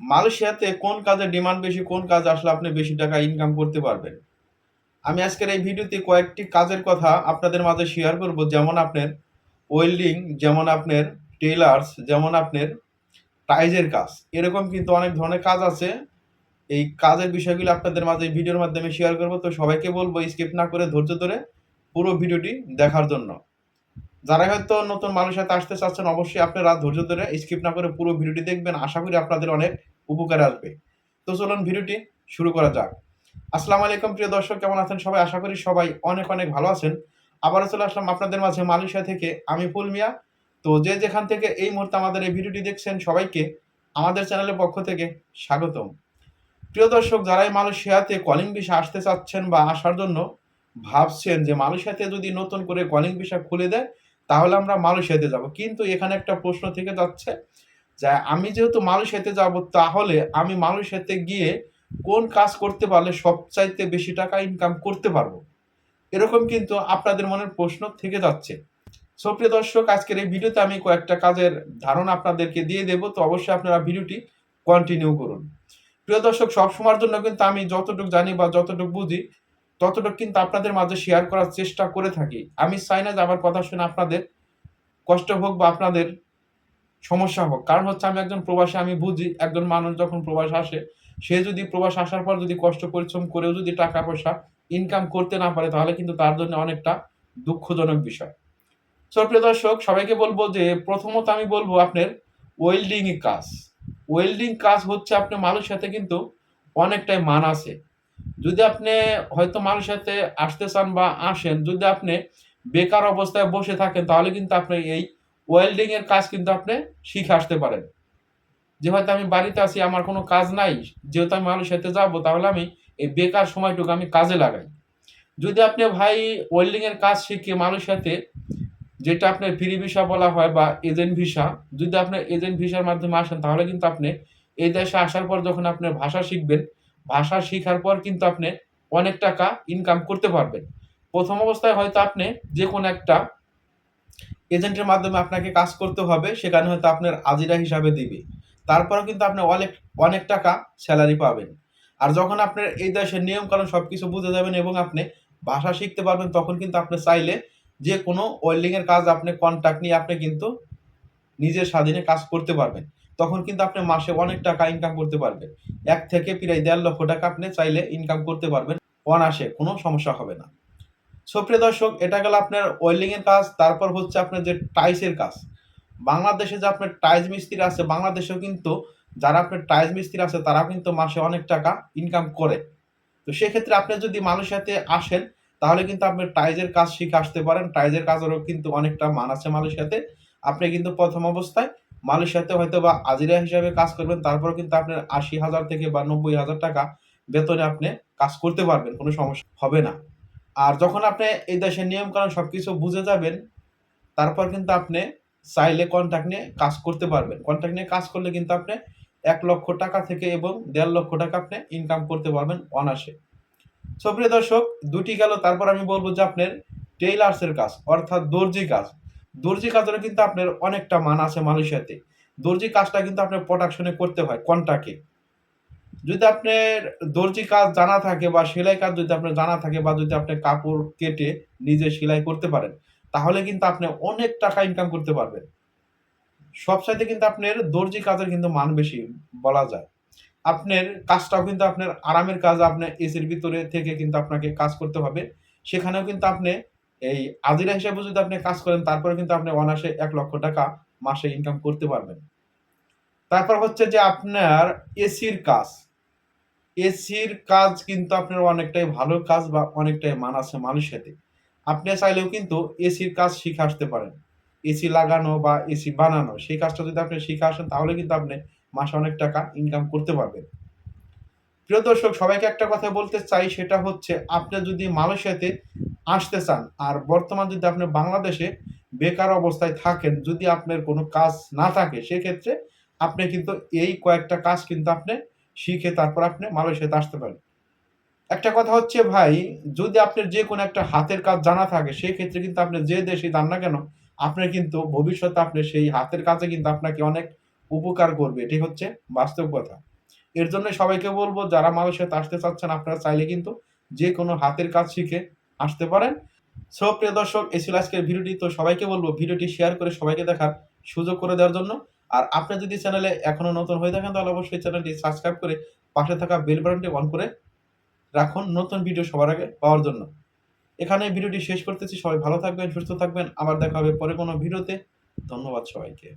মালয়েশিয়াতে কোন কাজের ডিমান্ড বেশি, কোন কাজ আসলে আপনি বেশি টাকা ইনকাম করতে পারবেন? আমি আজকের এই ভিডিওতে কয়েকটি কাজের কথা আপনাদের মাঝে শেয়ার করব, যেমন আপনার ওয়েল্ডিং যেমন আপনার টেলার্স যেমন আপনার টাইজের কাজ। এরকম কিন্তু অনেক ধরনের কাজ আছে। এই কাজের বিষয়গুলো আপনাদের মাঝে ভিডিওর মাধ্যমে শেয়ার করব। তো সবাইকে বলব স্কিপ না করে ধৈর্য ধরে পুরো ভিডিওটি দেখার জন্য। যারা হয়তো নতুন মানুষ সাথে আসতে চাচ্ছেন, অবশ্যই আপনারা ধৈর্য ধরে স্কিপ না করে পুরো ভিডিওটি দেখবেন। আশা করি আপনাদের অনেক উপকারে আসবে। তো চলুন ভিডিওটি শুরু করা যাক। আসসালামু আলাইকুম, প্রিয় দর্শক, কেমন আছেন সবাই? আশা করি সবাই অনেক অনেক ভালো আছেন। আবারও চলে আসলাম আপনাদের মাঝে মালয়েশিয়া থেকে আমি ফুল মিয়া। তো যে যেখান থেকে এই মুহূর্তে আমাদের এই ভিডিওটি দেখছেন সবাইকে আমাদের চ্যানেলের পক্ষ থেকে স্বাগতম। প্রিয় দর্শক, যারাই মালয়েশিয়াতে কলিং ভিসা আসতে চাচ্ছেন বা আসার জন্য ভাবছেন যে মালয়েশিয়াতে যদি নতুন করে কলিং ভিসা খুলে দেয় তাহলে আমরা মালয়েশিয়াতে যাব। কিন্তু এখানে একটা প্রশ্ন থেকে যাচ্ছে যে, আমি যেহেতু মালয়েশিয়াতে যাব, তাহলে আমি মালয়েশিয়াতে গিয়ে কোন কাজ করতে পারলে সবচাইতে বেশি টাকা ইনকাম করতে পারব? এরকম কিন্তু আপনাদের মনের প্রশ্ন থেকে যাচ্ছে। সো প্রিয় দর্শক, আজকের এই ভিডিওতে আমি কয়েকটা কাজের ধারণা আপনাদেরকে দিয়ে দেবো। তো অবশ্যই আপনারা ভিডিওটি কন্টিনিউ করুন। প্রিয় দর্শক, সবসময়ের জন্য কিন্তু আমি যতটুকু জানি বা যতটুকু বুঝি ততটুকু কিন্তু আপনাদের মাঝে শেয়ার করার চেষ্টা করে থাকি। আমি চাই না যে আমার কথা শুনে আপনাদের কষ্ট হোক বা আপনাদের সমস্যা হোক। কারণ হচ্ছে আমি একজন প্রবাসী, আমি বুঝি একজন মানুষ যখন প্রবাস আসে, সে যদি প্রবাস আসার পর যদি কষ্ট, পরিশ্রম করেও যদি টাকা পয়সা ইনকাম করতে না পারে, তাহলে কিন্তু তার জন্য অনেকটা দুঃখজনক বিষয়। সো প্রিয় দর্শক, সবাইকে বলব যে প্রথমত আমি বলব আপনার ওয়েল্ডিং কাজ। ওয়েল্ডিং কাজ হচ্ছে আপনি মানুষের সাথে কিন্তু অনেকটাই মান আছে। যদি আপনি হয়তো মানুষের সাথে আসতে চান বা আসেন, যদি আপনি বেকার অবস্থায় বসে থাকেন, তাহলে কিন্তু আপনি এই ওয়েল্ডিং এর কাজ কিন্তু আপনি শিখে আসতে পারেন। যে হয়তো আমি বাড়িতে আছি, আমার কোনো কাজ নাই, যেহেতু আমি মানুষের সাথে যাব, তাহলে আমি এই বেকার সময়টুকু আমি কাজে লাগাই। যদি আপনি ভাই ওয়েল্ডিং এর কাজ শিখে মানুষের সাথে, যেটা আপনার ফ্রি ভিসা বলা হয় বা এজেন্ট ভিসা, যদি আপনি এজেন্ট ভিসার মাধ্যমে আসেন, তাহলে কিন্তু আপনি এই দেশে আসার পর যখন আপনি ভাষা শিখবেন ভাষা শেখার পর কিন্তু আপনি অনেক টাকা ইনকাম করতে পারবেন। প্রথম অবস্থায় হয়তো আপনি যে কোনো একটা এজেন্টের মাধ্যমে আপনাকে কাজ করতে হবে, সেখানে হয়তো আপনার আজিরা হিসাবে দিবে। তারপরেও কিন্তু আপনি অনেক অনেক টাকা স্যালারি পাবেন। আর যখন আপনার এই দেশের নিয়ম কানুন সব কিছু বুঝে যাবেন এবং আপনি ভাষা শিখতে পারবেন, তখন কিন্তু আপনি চাইলে যে কোনো ওয়েল্ডিংয়ের কাজ আপনি কন্ট্যাক্ট নিয়ে আপনি কিন্তু নিজের স্বাধীনে কাজ করতে পারবেন। তখন কিন্তু আপনি মাসে অনেক টাকা ইনকাম করতে পারবেন। এক থেকে প্রায় দেড় লক্ষ টাকা আপনি চাইলে ইনকাম করতে পারবেন অনাসে কোনো সমস্যা হবে না। সুপ্রিয় দর্শক, এটা গেল আপনার ওয়েল্ডিং এর কাজ, তারপর হচ্ছে আপনার যে টাইসের কাজ। বাংলাদেশে যে আপনার টাইজ মিস্ত্রি আছে, বাংলাদেশেও কিন্তু যারা আপনার টাইজ মিস্ত্রি আছে তারা কিন্তু মাসে অনেক টাকা ইনকাম করে। তো সেক্ষেত্রে আপনি যদি মানুষের সাথে আসেন, তাহলে কিন্তু আপনি টাইজের কাজ শিখে আসতে পারেন। টাইজের কাজেরও কিন্তু অনেকটা মান আছে মানুষের সাথে। আপনি কিন্তু প্রথম অবস্থায় মালয়েশিয়াতে হয়তো বা আজিরা হিসাবে কাজ করবেন তারপর কিন্তু আপনার আশি হাজার থেকে বা নব্বই হাজার টাকা বেতনে আপনি কাজ করতে পারবেন, কোনো সমস্যা হবে না। আর যখন আপনি এই দেশের নিয়ম কানুন সব কিছু বুঝে যাবেন, তারপর কিন্তু আপনি চাইলে কন্ট্যাক্ট নিয়ে কাজ করতে পারবেন। কন্ট্যাক্ট নিয়ে কাজ করলে কিন্তু আপনি এক লক্ষ টাকা থেকে এবং দেড় লক্ষ টাকা আপনি ইনকাম করতে পারবেন অনাসে সুপ্রিয় দর্শক দুটি গেল, তারপর আমি বলব যে আপনার টেইলার্সের কাজ, অর্থাৎ দর্জি কাজ। দর্জি কাজের কিন্তু আপনার অনেকটা মান আছে মালয়েশিয়াতে। দর্জি কাজটা কিন্তু আপনার প্রোডাকশনে করতে হয় কন্ট্রাক্টে যদি আপনার দর্জি কাজ জানা থাকে বা সেলাই কাজ যদি আপনার জানা থাকে বা যদি আপনি কাপড় কেটে নিজে সেলাই করতে পারেন, তাহলে কিন্তু আপনি অনেক টাকা ইনকাম করতে পারবেন। সবসাইতে কিন্তু আপনার দর্জি কাজের কিন্তু মান বেশি বলা যায়। আপনার কাজটাও কিন্তু আপনার আরামের কাজ, আপনার এসির ভিতরে থেকে কিন্তু আপনাকে কাজ করতে হবে। সেখানেও কিন্তু আপনি এই আজিরা হিসাবে যদি আপনি কাজ করেন, তারপরে কিন্তু আপনি অনাসে এক লক্ষ টাকা মাসে ইনকাম করতে পারবেন। তারপর হচ্ছে যে আপনার এসির কাজ। এসির কাজ কিন্তু আপনার অনেকটাই ভালো কাজ বা অনেকটাই মান আছে মালয়েশিয়াতে আপনি চাইলেও কিন্তু এসির কাজ শিখে আসতে পারেন। এসি লাগানো বা এসি বানানো, সেই কাজটা যদি আপনি শিখে আসেন, তাহলে কিন্তু আপনি মাসে অনেক টাকা ইনকাম করতে পারবেন। প্রিয় দর্শক, সবাইকে একটা কথা বলতে চাই, সেটা হচ্ছে, আপনি যদি মালয়েশিয়াতে আসতে চান আর বর্তমান যদি আপনি বাংলাদেশে বেকার অবস্থায় থাকেন, যদি আপনার কোনো কাজ না থাকে, সেক্ষেত্রে আপনি কিন্তু এই কয়েকটা কাজ কিন্তু আপনি শিখে তারপর আপনি মালয়েশিয়াতে আসতে পারেন। একটা কথা হচ্ছে ভাই, যদি আপনার যে কোনো একটা হাতের কাজ জানা থাকে সেই ক্ষেত্রে কিন্তু আপনি যে দেশে যান না কেন, আপনার কিন্তু ভবিষ্যতে আপনি সেই হাতের কাজে কিন্তু আপনাকে অনেক উপকার করবে। এটি হচ্ছে বাস্তব কথা। এর জন্য সবাইকে বলব, যারা মালয়েশিয়াতে আসতে চাচ্ছেন, আপনারা চাইলে কিন্তু যে কোনো হাতের কাজ শিখে আসতে পারেন। সো প্রিয় দর্শক, এই ছিল আজকের ভিডিওটি। তো সবাইকে বলব, ভিডিওটি শেয়ার করে সবাইকে দেখার সুযোগ করে দেওয়ার জন্য। আর আপনি যদি চ্যানেলে এখনও নতুন হয়ে থাকেন, তাহলে অবশ্যই চ্যানেলটি সাবস্ক্রাইব করে পাশে থাকা বেল বাটনটি অন করে রাখুন নতুন ভিডিও সবার আগে পাওয়ার জন্য। এখানে ভিডিওটি শেষ করতেছি। সবাই ভালো থাকবেন, সুস্থ থাকবেন। আবার দেখা হবে পরে কোনো ভিডিওতে। ধন্যবাদ সবাইকে।